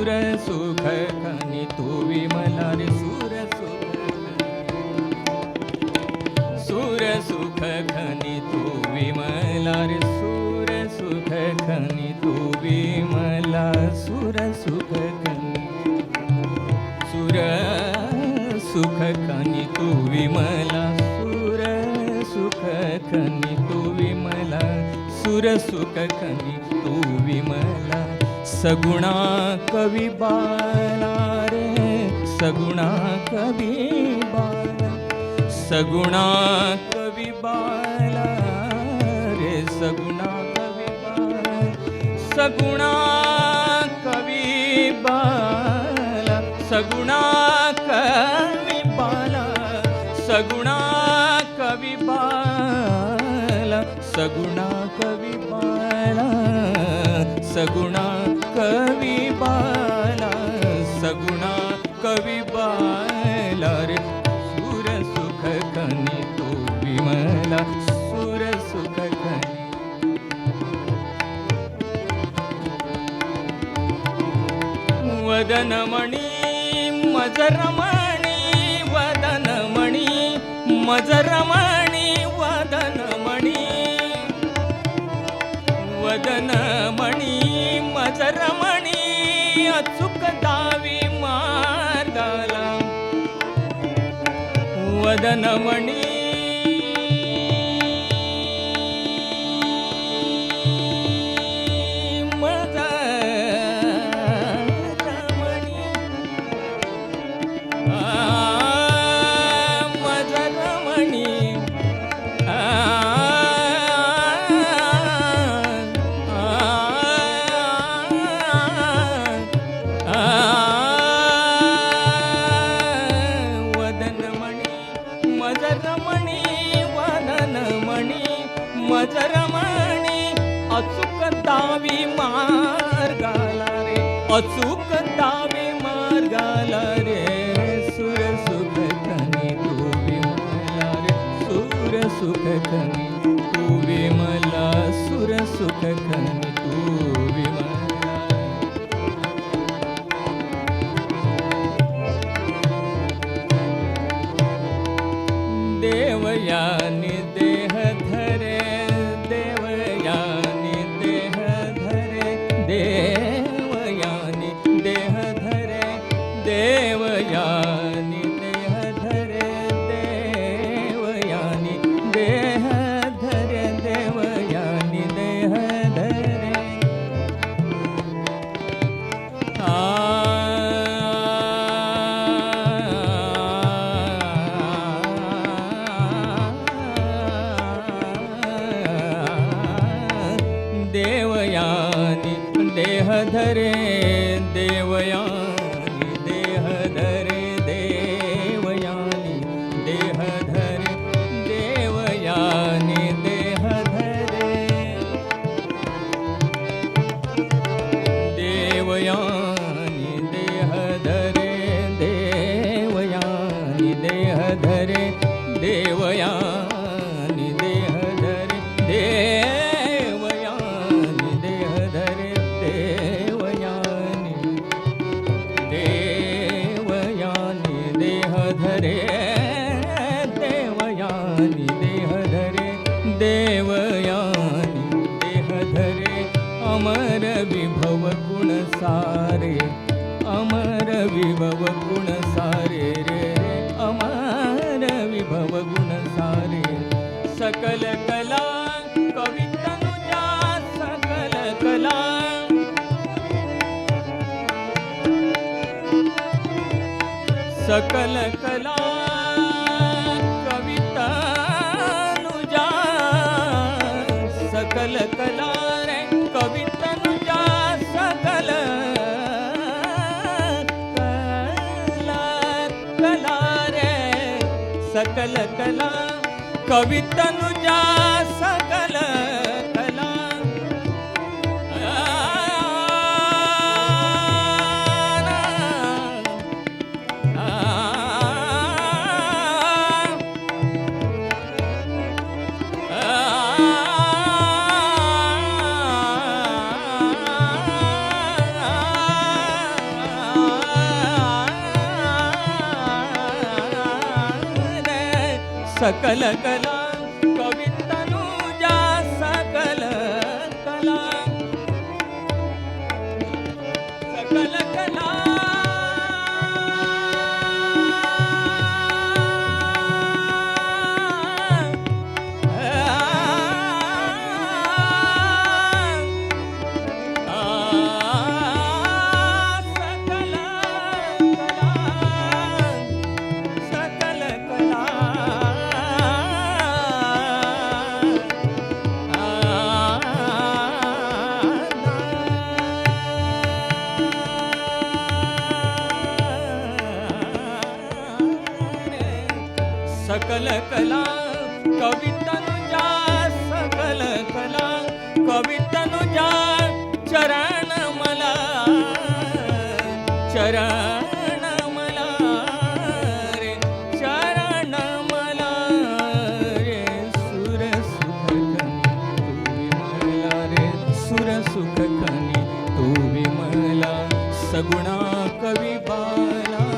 सुर सुख खनी तू विमला रे सुर सुख सुर सुख खनी तू विमला रे सुर सुख खनी तू विमला सुर सुख खनी सुर सुख खनी तू विमला सुर सुख खनी तू विमला सुर सुख खनी तू विमला सगुणा कवी बाला रे सगुणा कवी बाला सगुणा कवी बाला रे सगुणा कवी बाला सगुणा कवी बाला सगुणा वदनमणि मजरमणि वदनमणि मजरमणि वदनमणि। वदनमणि मजरमणि अचूक दावी मार्गाला वदनमणि मार्गाला रे. अचूक दावी मार्गाला रे. सुर सुख खनी तू विमला रे. सुर सुख खनी तू विमला सुर सुख खनी अमर विभव गुण सारे रे अमार विभव गुण सारे सकल कला कवितनुजा सकल कला. सकल कला सकल कला कवितनुजा सकल कला सकल कला कवितनुजा सकल कला कवितनुजा चरण मला चरण मला रे चरण मला रे सुर सुख खनी रे सुर सुख खनी तू विमला सगुणा कवी बाला।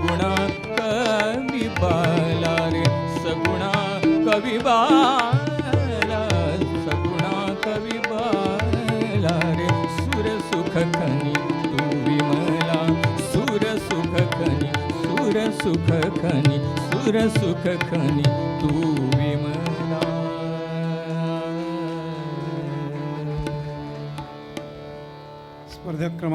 सगुणा कवी बाला रे सगुणा कवी बाला सगुणा कवी बाला रे सुर सुख खनी तू विमला सुर सुख खनी सुर सुख खनी सुर सुख खनी तू विमला स्पर्धक क्रमांक